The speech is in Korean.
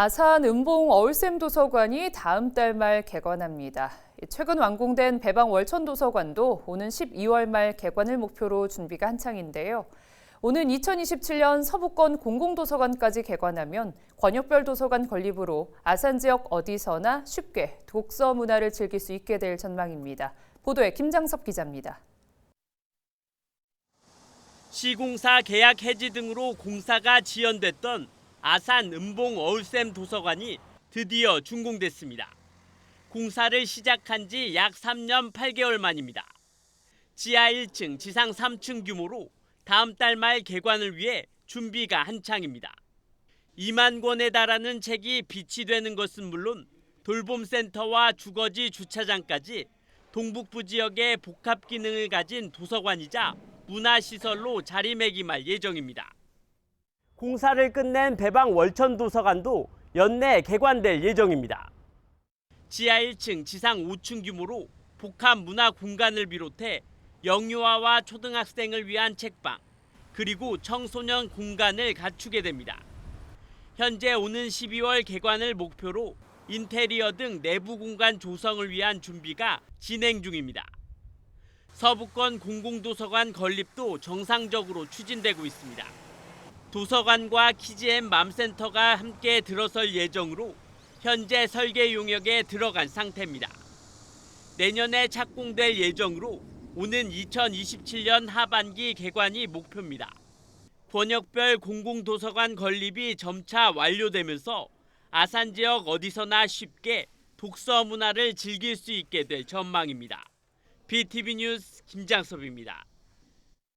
아산 은봉 어울샘 도서관이 다음 달 말 개관합니다. 최근 완공된 배방 월천 도서관도 오는 12월 말 개관을 목표로 준비가 한창인데요. 오는 2027년 서부권 공공도서관까지 개관하면 권역별 도서관 건립으로 아산 지역 어디서나 쉽게 독서 문화를 즐길 수 있게 될 전망입니다. 보도에 김장섭 기자입니다. 시공사 계약 해지 등으로 공사가 지연됐던 아산 은봉 어울샘 도서관이 드디어 준공됐습니다. 공사를 시작한 지 약 3년 8개월 만입니다. 지하 1층, 지상 3층 규모로 다음 달 말 개관을 위해 준비가 한창입니다. 2만 권에 달하는 책이 비치 되는 것은 물론 돌봄센터와 주거지 주차장까지 동북부 지역의 복합 기능을 가진 도서관이자 문화시설로 자리매김할 예정입니다. 공사를 끝낸 배방 월천 도서관도 연내 개관될 예정입니다. 지하 1층, 지상 5층 규모로 복합 문화 공간을 비롯해 영유아와 초등학생을 위한 책방, 그리고 청소년 공간을 갖추게 됩니다. 현재 오는 12월 개관을 목표로 인테리어 등 내부 공간 조성을 위한 준비가 진행 중입니다. 서부권 공공도서관 건립도 정상적으로 추진되고 있습니다. 도서관과 키즈앤 맘센터가 함께 들어설 예정으로 현재 설계 용역에 들어간 상태입니다. 내년에 착공될 예정으로 오는 2027년 하반기 개관이 목표입니다. 권역별 공공도서관 건립이 점차 완료되면서 아산 지역 어디서나 쉽게 독서 문화를 즐길 수 있게 될 전망입니다. BTV 뉴스 김장섭입니다.